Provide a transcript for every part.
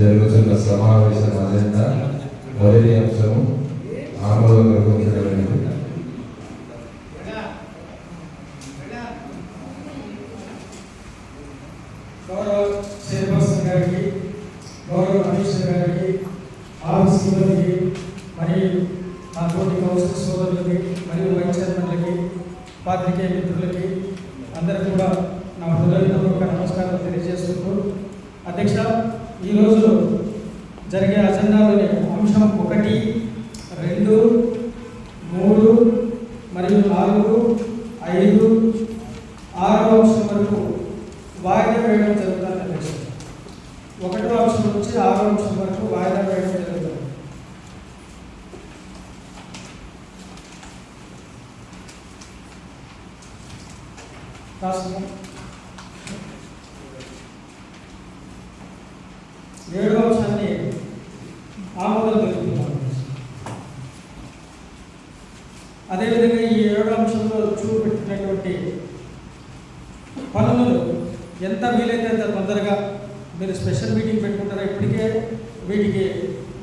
జరుగుతున్న సమావేశం అజెండా మొదటి అంశము ఆమోదం గౌరవ గారికి గౌరవ కమిషనర్ గారికి ఆఫీస్ సిబ్బందికి మరియు నా తోటి కౌన్సిల్ సోదరులకి మరియు వైస్ చైర్మన్లకి పాత్రికేయ మిత్రులకి అందరికీ కూడా నా హృదయపూర్వక నమస్కారం తెలియజేసుకుంటూ అధ్యక్ష ఈరోజు జరిగే అజెండాలోని అంశం ఒకటి రెండు మూడు మరియు నాలుగు ఐదు ఆరో అంశం వరకు వాయిదా వేయడం జరుగుతుంది అధ్యక్ష ఒకటో అంశం నుంచి ఆరో అంశం వరకు వాయిదా వేయడం జరుగుతుంది. రాష్ట్రం ఏడవ అంశాన్ని ఆమోదం తెలుపుతున్నాం అదేవిధంగా ఈ ఏడో అంశంలో చూపెట్టినటువంటి పనులు ఎంత వీలైతే అంత తొందరగా మీరు స్పెషల్ మీటింగ్ పెట్టుకుంటారో ఇప్పటికే వీటికి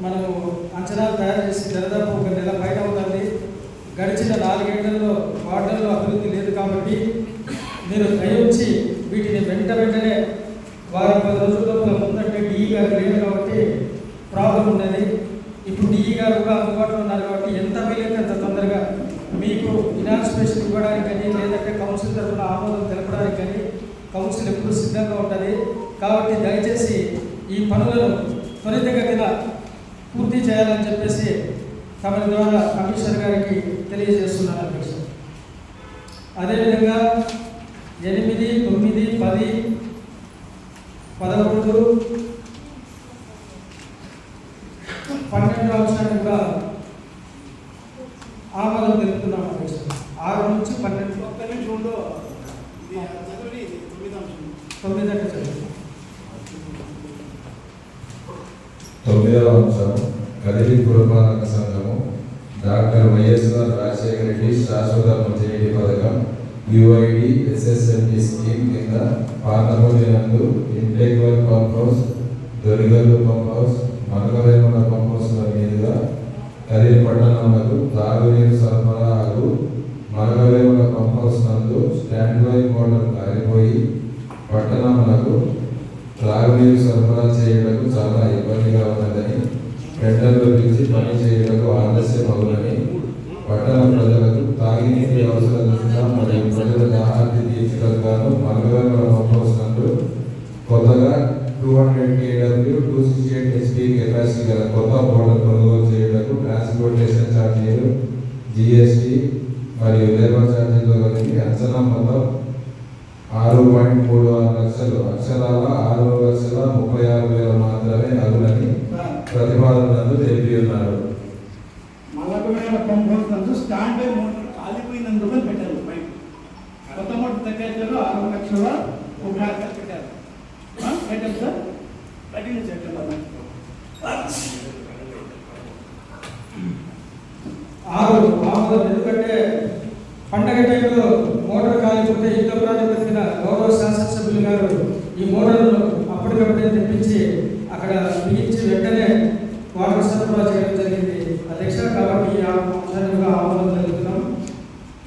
మనము అంచనాలు తయారు చేసి దాదాపు ఒక నెల పైన అవుతుంది గడిచిన నాలుగేళ్ళలో వార్డుల్లో అభివృద్ధి లేదు కాబట్టి మీరు దయవుంచి వీటిని వెంట వెంటనే వారం పది రోజుల లోపల ముందంటే డిఈ గారు లేరు కాబట్టి ప్రాబ్లం ఉన్నది ఇప్పుడు డిఈ గారు కూడా అందుబాటులో ఉన్నారు కాబట్టి ఎంత వీలైతే అంత తొందరగా మీకు ఇనాన్స్పేషన్ ఇవ్వడానికి కానీ లేదంటే కౌన్సిల్ తరఫున ఆమోదం తెలపడానికి కానీ కౌన్సిల్ ఎప్పుడు సిద్ధంగా ఉంటుంది. కాబట్టి దయచేసి ఈ పనులను త్వరితగతిన పూర్తి చేయాలని చెప్పేసి తమ ద్వారా కమిషనర్ గారికి తెలియజేస్తున్నాను అధ్యక్ష అదేవిధంగా ఎనిమిది తొమ్మిది పది పదకొండు పన్నెండు అంశాన్ని కూడా ఆమోదం తెలుపుతున్నాం అధ్యక్ష ఆరు నుంచి పన్నెండు ఒక్క నిమిషం ఉండు. తొమ్మిది అంశం. అంటే చదువు తొమ్మిదవ అంశం కదిలి పురపాలక సంఘము డాక్టర్ వైఎస్ఆర్ రాజశేఖర రెడ్డి శాశ్వత మంచినీటి పథకం యుఐడి ఎస్ఎస్ఎండి స్కీమ్ కింద పార్లమెంట్ నందు integral pump house Dorigallu pump house Manakaremala pump మీదుగా కదిరి పట్టణములకు తాగునీరు సరఫరాకు మనకరేమల పంప్ నందు స్టాండ్ బై మోటార్ కారిపోయి పట్టణములకు త్రాగునీరు సరఫరా చేయటకు చాలా ఇబ్బందిగా ఉన్నదని టెండర్లు పిలిచి పని చేయడానికి ఆలస్యం అవునని పట్టణ ప్రజలకు తాగినీటి అవసరం మరియు ప్రజల దాహాన్ని తీర్చగలగాను మంగళవారం పంపవస్తున్నట్టు కొత్తగా two hundred KW two six capacity గల కొత్త మోడల్ కొనుగోలు చేయడానికి ట్రాన్స్పోర్టేషన్ ఛార్జీలు జిఎస్టి మరియు లేబర్ ఛార్జీలు కలిపి అంచనా మొత్తం ఆరు పాయింట్ మూడు ఆరు లక్షలు. అక్షరాల ఆరు లక్షల ముప్పై ఆరు వేల మాత్రమే అగులని ప్రతిపాదనలు తెలిపి ఉన్నారు మోటార్ కాలిపోయినందుకు పెట్టారు కొత్త మోటార్ తగ్గించారు ఆరు లక్షల పెట్టారు. పెట్టారు సార్ చేయండి ఆరు ఆమోదం ఎందుకంటే పండగ మోటార్ కాలిపోతే యుద్ధ ప్రాతిపదికన గౌరవ శాసనసభ్యులు గారు ఈ మోటార్ను అప్పటికప్పుడే తెప్పించి అక్కడ బిగించి వెంటనే వాటర్ సరఫరా చేయడం జరిగింది. అధ్యక్ష కాబట్టి ఈ అంశాన్ని కూడా ఆమోదం తెలుపుతున్నాం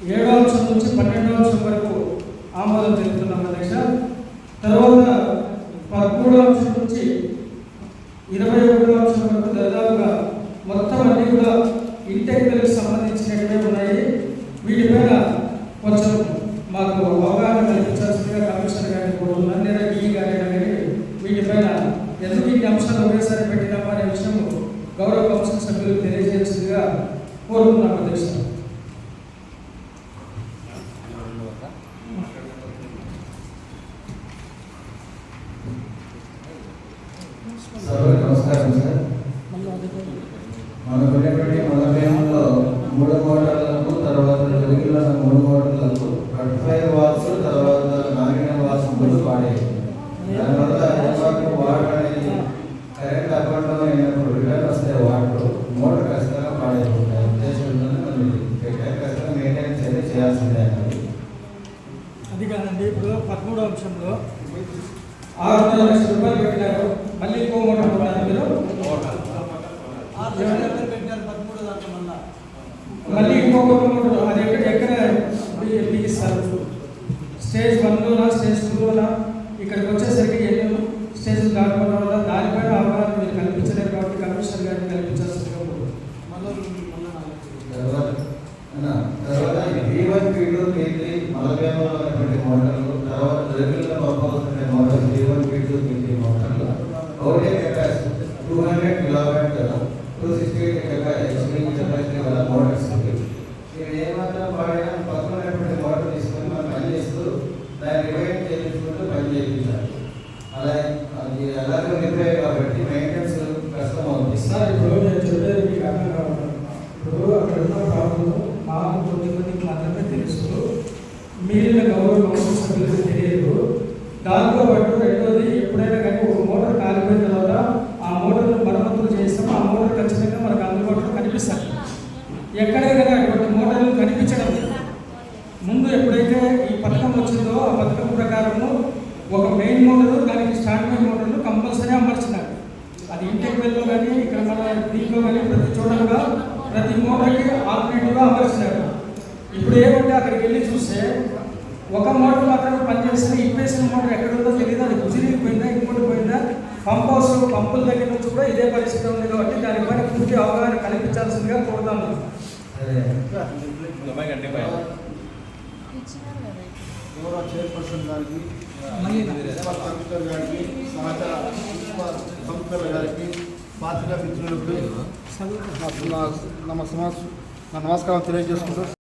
ఏడో అంశం నుంచి పన్నెండో అంశం వరకు ఆమోదం తెలుపుతున్నాం అధ్యక్ష తర్వాత పదమూడో అంశం నుంచి ఇరవై ఒకటో అంశం వరకు దాదాపుగా మొత్తం అన్ని కూడా ఇంటెగ్రల్కి సంబంధించినవే ఉన్నాయి వీటిపైన కొంచెం మాకు అవగాహన కల్పించాల్సిందిగా కమిషనర్ గారిని కోరుతున్నాను లేదా డిఈ గారి కానీ వీటిపైన ఎందుకు ఈ అంశాలు ఒకేసారి పెట్టినామా అనే విషయం గౌరవ కౌన్సిల్ సభ్యులకు తెలియజేయాల్సిందిగా కోరుతున్నాం అధ్యక్ష నమస్కారం సార్. మనకు ఉన్నటువంటి మన భీమంలో మూడు మోటార్లకు తర్వాత తెలుగులో మూడు మోటార్లకు మళ్ళీ ఇంకొక మోటార్ అది ఎక్కడ ఎక్కడ బి- బిగిస్తారు స్టేజ్ వన్లోనా స్టేజ్ టూలోనా ఇక్కడికి వచ్చేసరికి ఎన్నో స్టేజ్ దాటుకోవడం వల్ల దానిపైన అవగాహన మీరు కల్పించలేరు కాబట్టి కమిషనర్ గారిని కల్పించాల్సిందిగా కోరుతున్నాను. తర్వాత అన్న, తర్వాత V one V two V three మలబేమలో ఉన్నటువంటి మోటార్లు తర్వాత రెగ్యులర్ పంపాల్సిన మోటార్లు V one V two V three మోటార్లు ఒకటే capacity two hundred kilowatt two sixty eight HP capacity గల మోటార్స్ ఇవి ఇవి ఏమాత్రం వాడినా పక్కన ఉన్నటువంటి మోటార్ తీసుకొని మనం పని చేస్తూ దాన్ని రివైండ్ చేయించుకుంటూ పని చేయించాలి అలా అది ఎలాగో రిపేర్ కాబట్టి మెయింటెనెన్స్ కష్టం అవుతుంది. సార్ ఇప్పుడు నేను చెప్పేది మీకు అర్థం కావాలి ఇప్పుడు అక్కడ ఉన్న ప్రాబ్లం మాకు మాత్రమే తెలుసు. మిగిలిన గౌరవ సభ్యులకు తెలియదు దాంతో పాటు రెండోది ఎప్పుడైనా కానీ ఒక మోటార్ కాలిపోయిన తర్వాత ఆ మోటార్ను మరమ్మతులు చేస్తాం ఆ మోటార్ ఖచ్చితంగా మనకు అందుబాటులో కనిపిస్తుంది ఎక్కడైనా కానీ అటువంటి మోటార్లు కనిపించడం లేదు. ముందు ఎప్పుడైతే ఈ పథకం వచ్చిందో ఆ పథకం ప్రకారము ఒక మెయిన్ మోటార్ దానికి స్టాండ్ బై మోటార్లు కంపల్సరీ అమర్చినారు. అది ఇంటెక్వెల్లో కానీ ఇక్కడ మన దీంట్లో కానీ ప్రతి చోట కూడా ప్రతి మోటార్కి ఆల్టర్నేటివ్గా అమర్చినారు. ఇప్పుడు ఏమంటే అక్కడికి వెళ్ళి చూస్తే ఒక మోటార్ మాత్రమే పనిచేసిన ఇప్పేసిన మోటార్ ఎక్కడ ఉందో తెలియదు అది గుజిరికి పోయిందా ఇంకోటి పోయిందా పంప్ హౌస్ పంపుల దగ్గర నుంచి కూడా ఇదే పరిస్థితి ఉంది కాబట్టి దానిపైన పూర్తి అవగాహన కల్పించాల్సిందిగా కోరుతాను గౌరవ చైర్పర్సన్ గారికి మున్సిపల్ గారికి సహచర మున్సిపల్ సంస్థల గారికి పాత్రికా మిత్రులకు నమస్కారం తెలియజేసుకుంటూ